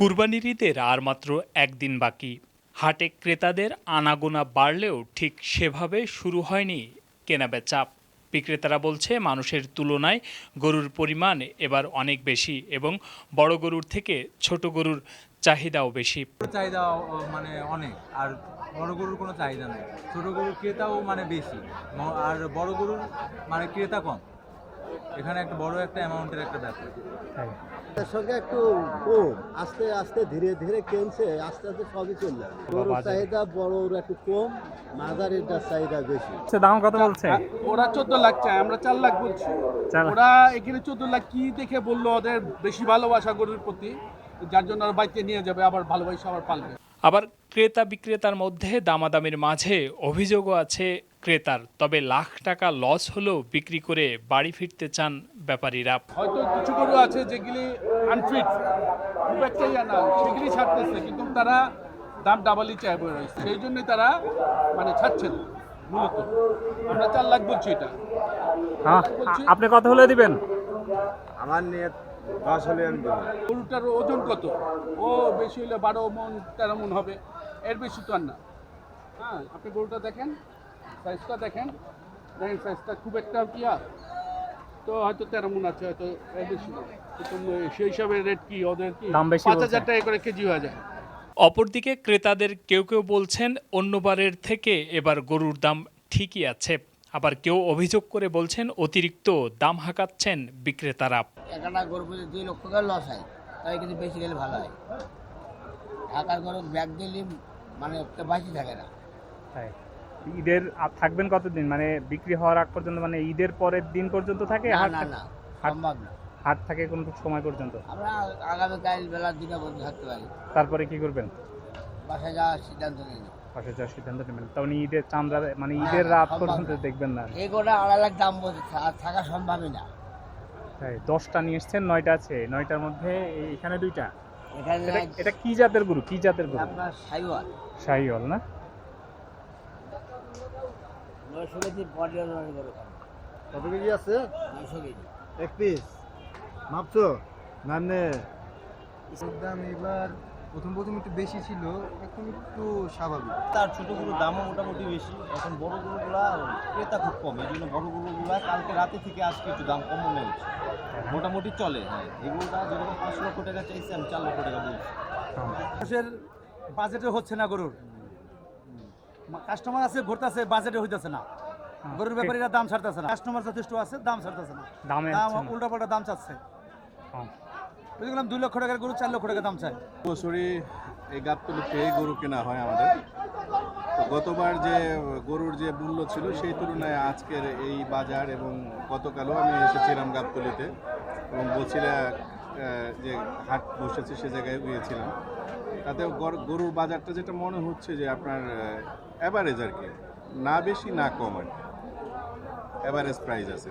কুরবানির ঈদের আর মাত্র একদিন বাকি। হাটে ক্রেতাদের আনাগোনা বাড়লেও ঠিক সেভাবে শুরু হয়নি কেনাবেচা বিক্রেতারা বলছে, মানুষের তুলনায় গরুর পরিমাণ এবার অনেক বেশি এবং বড় গরুর থেকে ছোট গরুর চাহিদাও বেশি। চাহিদা মানে অনেক, আর বড় গরুর কোনো চাহিদা নেই। ছোট গরুর ক্রেতাও মানে বেশি আর বড় গরুর মানে ক্রেতা কম। এখানে একটা বড় একটা অ্যামাউন্টের একটা ব্যাপার। এর সঙ্গে একটু কম আস্তে আস্তে ধীরে ধীরে কেনছে আস্তে আস্তে সবই চলে যাবে গরুর চাহিদা বড়র একটু কম মাদারেরটার চাহিদা বেশি। আচ্ছা দাম কত বলছে? ওরা চোদ্দ লাখ চায় আমরা চার লাখ বলছি। ওরা এখানে চোদ্দ লাখ কি দেখে বলল ওদের বেশি ভালোবাসা গরুর প্রতি? যার জন্য ওরা বাইতে নিয়ে যাবে আবার ভালোবাসা আবার পালবে। আবার ক্রেতা বিক্রেতার মধ্যে দামাদামির মাঝে অভিযোগও আছে ক্রেতার। তবে লাখ টাকা লস হলেও বিক্রি করে বাড়ি ফিরতে চান ব্যাপারীরা। হয়তো কিছু গরু আছে যেগুলি আনফিট খুব একটা ইয়া না সেগুলি ছাড়তেছে কিন্তু তারা দাম ডাবলই চায় বলে রয়েছে। সেই জন্যই তারা মানে ছাড়ছে না মূলত। আমরা চার লাখ বলছি এটা। হ্যাঁ আপনি কত হলে দিবেন? আমার নিয়ে গরুটার ওজন কত? ও বেশি হলে বারো মন তেরো মন হবে। এর বেশি তো আর না। হ্যাঁ আপনি গরুটা দেখেন সাইজটা দেখেন। দেখেন সাইজটা খুব একটা কি আর তো হয়তো তেরো মন আছে হয়তো এর বেশি না। সেই হিসাবে রেট কি ওদের কি? দাম বেশি পাঁচ। হাজার টাকা করে কেজি হয়ে যায়। অপরদিকে ক্রেতাদের কেউ কেউ বলছেন অন্যবারের থেকে এবার গরুর দাম ঠিকই আছে। আবার কেউ অভিযোগ করে বলছেন অতিরিক্ত দাম হাঁকাচ্ছেন বিক্রেতারা। একটা গরু পুজো দুই লক্ষ করে লস হয়। তাই কিন্তু বেশি গেলে ভালো হয়। ঢাকার গরু ব্যাগ দিলে মানে বাঁচি থাকে না। তাই। ঈদের আর থাকবেন কতদিন? মানে বিক্রি হওয়ার আগ পর্যন্ত মানে ঈদের পরের দিন পর্যন্ত থাকে? হাট না না সম্ভব না। হাট থাকে কোন সময় পর্যন্ত? আমরা আগামীকাল বেলার দিকে বন্ধ থাকতে পারি। তারপরে কি করবেন? বাসায় যাওয়ার সিদ্ধান্ত নিই। পাশে যাওয়ার সিদ্ধান্ত নেবেন। তখন ঈদের চাঁদরা মানে ঈদের রাত পর্যন্ত দেখবেন না। এই গোটা আড়াই লাখ দাম বলছে থা- থাকা সম্ভবই না। তাই দশটা নিয়ে এসছেন নয়টা আছে নয়টার মধ্যে এখানে দুইটা। এটা এটা কি জাতের গরু? কি জাতের গরু? আপনার সাইওয়াল। না? কত কেজি আছে? এক পিস। মাপছো? মানে দাম এবার প্রথম প্রথম একটু বেশি ছিল এখন একটু স্বাভাবিক। তার ছোট গরুর দামও মোটামুটি বেশি এখন বড় গরুগুলা ক্রেতা খুব কম এই জন্য বড় গরুগুলা কালকে রাতে থেকে আজকে একটু দাম কম মনে হচ্ছে। মোটামুটি চলে হ্যাঁ এগুলোটা যেরকম পাঁচ লক্ষ টাকা চাইছে আমি চার লক্ষ টাকা বলছি। মানুষের বাজেটে হচ্ছে না গরুর। কাস্টমার আছে ঘুরতেছে বাজেটে হইতেছে না। গরুর ব্যাপারীরা দাম ছাড়তেছে না। কাস্টমার যথেষ্ট আছে দাম ছাড়তেছে না। দাম উল্টা পাল্টা দাম চাচ্ছে। বুঝলাম দুই লক্ষ টাকার গরু, চার লক্ষ টাকা দাম চায় বছরই এই গাবতলিতে গরু কেনা হয় আমাদের। গতবার যে গরুর যে মূল্য ছিল সেই তুলনায় আজকের এই বাজার এবং গতকালও আমি এসেছিলাম গাবতলিতে এবং বছিরা যে হাট বসেছে সে জায়গায় গিয়েছিলাম। তাতে গর- গরুর বাজারটা যেটা মনে হচ্ছে যে আপনার অ্যাভারেজ আর কি। না বেশি, না কম আর কি। অ্যাভারেজ প্রাইস আছে।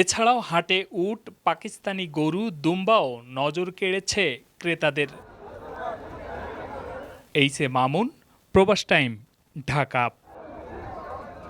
এছাড়াও হাটে উট, পাকিস্তানি গরু, দুম্বাও নজর কেড়েছে ক্রেতাদের। এইসে মামুন, প্রবাস টাইম, ঢাকা।